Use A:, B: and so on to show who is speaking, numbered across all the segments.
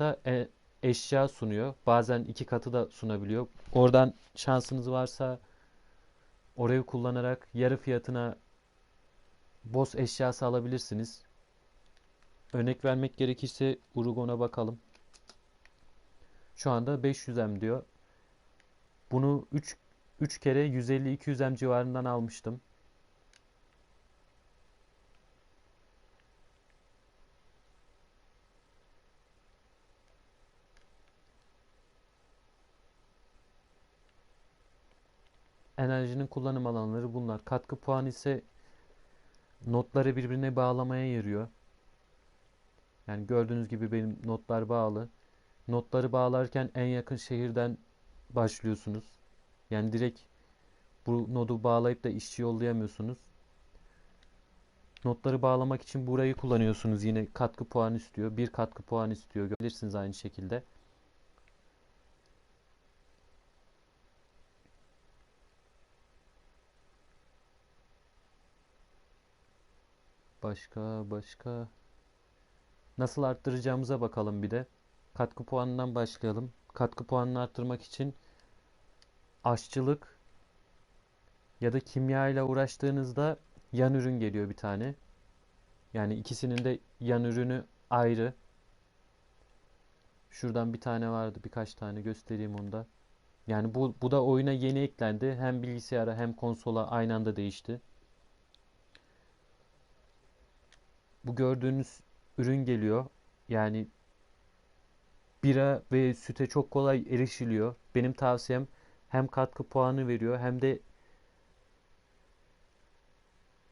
A: da e, eşya sunuyor. Bazen iki katı da sunabiliyor. Oradan şansınız varsa orayı kullanarak yarı fiyatına boss eşyası alabilirsiniz. Örnek vermek gerekirse Urugon'a bakalım. Şu anda 500M diyor. Bunu 3 3 kere 150-200M civarından almıştım. Enerjinin kullanım alanları bunlar. Katkı puanı ise notları birbirine bağlamaya yarıyor. Yani gördüğünüz gibi benim notlar bağlı. Notları bağlarken en yakın şehirden başlıyorsunuz. Yani direkt bu nodu bağlayıp da işçi yollayamıyorsunuz. Notları bağlamak için burayı kullanıyorsunuz. Yine katkı puanı istiyor. Bir katkı puanı istiyor. Görebilirsiniz aynı şekilde. Başka başka nasıl arttıracağımıza bakalım bir de. Katkı puanından başlayalım. Katkı puanını arttırmak için aşçılık ya da kimya ile uğraştığınızda yan ürün geliyor bir tane. Yani ikisinin de yan ürünü ayrı. Şuradan bir tane vardı, birkaç tane göstereyim onda. Yani bu, bu da oyuna yeni eklendi. Hem bilgisayara hem konsola aynı anda değişti. Bu gördüğünüz ürün geliyor. Yani bira ve süte çok kolay erişiliyor. Benim tavsiyem hem katkı puanı veriyor hem de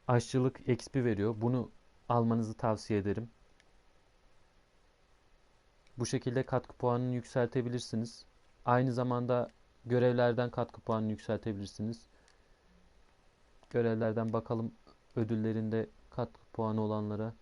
A: aşçılık XP veriyor. Bunu almanızı tavsiye ederim. Bu şekilde katkı puanını yükseltebilirsiniz. Aynı zamanda görevlerden katkı puanını yükseltebilirsiniz. Görevlerden bakalım ödüllerinde katkı puanı olanlara.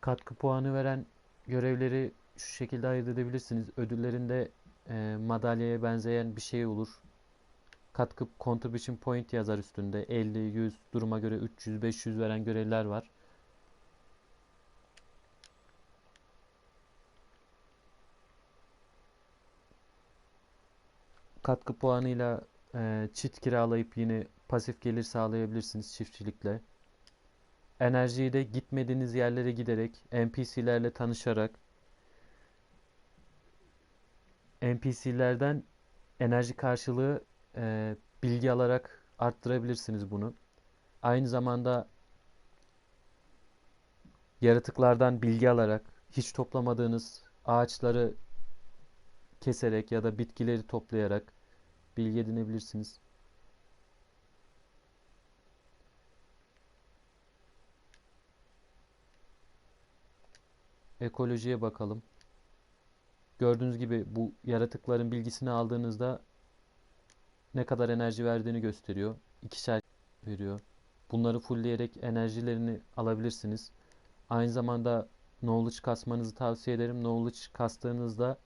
A: Katkı puanı veren görevleri şu şekilde ayırt edebilirsiniz. Ödüllerinde e, madalyaya benzeyen bir şey olur. Katkı contribution point yazar üstünde. 50, 100, duruma göre 300, 500 veren görevler var. Katkı puanıyla e, çit kiralayıp yine pasif gelir sağlayabilirsiniz çiftçilikle. Enerjiyi de gitmediğiniz yerlere giderek, NPC'lerle tanışarak, NPC'lerden enerji karşılığı e, bilgi alarak arttırabilirsiniz bunu. Aynı zamanda yaratıklardan bilgi alarak hiç toplamadığınız ağaçları keserek ya da bitkileri toplayarak bilgi edinebilirsiniz. Ekolojiye bakalım. Gördüğünüz gibi bu yaratıkların bilgisini aldığınızda ne kadar enerji verdiğini gösteriyor. İkişer veriyor. Bunları fullleyerek enerjilerini alabilirsiniz. Aynı zamanda knowledge kasmanızı tavsiye ederim. Knowledge kastığınızda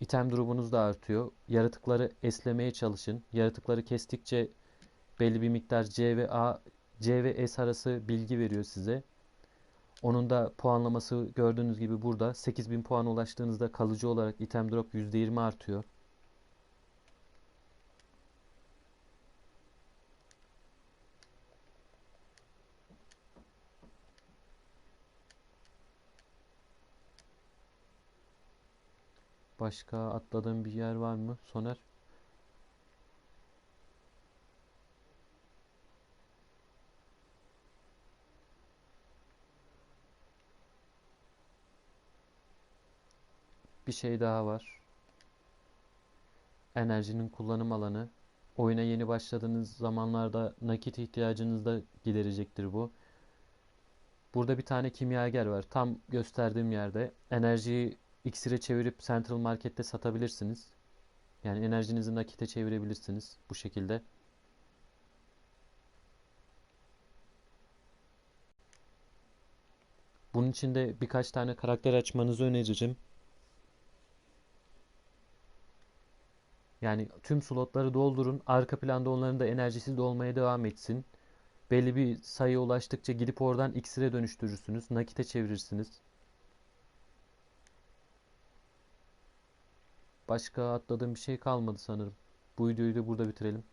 A: item durumunuz da artıyor. Yaratıkları eslemeye çalışın. Yaratıkları kestikçe belli bir miktar C ve A, C ve S arası bilgi veriyor size. Onun da puanlaması gördüğünüz gibi burada. 8000 puan ulaştığınızda kalıcı olarak item drop %20 artıyor. Başka atladığım bir yer var mı Soner? Bir şey daha var. Enerjinin kullanım alanı. Oyuna yeni başladığınız zamanlarda nakit ihtiyacınızı da giderecektir bu. Burada bir tane kimyager var. Tam gösterdiğim yerde. Enerjiyi iksire çevirip Central Market'te satabilirsiniz. Yani enerjinizi nakite çevirebilirsiniz bu şekilde. Bunun için de birkaç tane karakter açmanızı öneririm. Yani tüm slotları doldurun. Arka planda onların da enerjisi dolmaya devam etsin. Belli bir sayıya ulaştıkça gidip oradan iksire dönüştürürsünüz. Nakite çevirirsiniz. Başka atladığım bir şey kalmadı sanırım. Bu videoyu da burada bitirelim.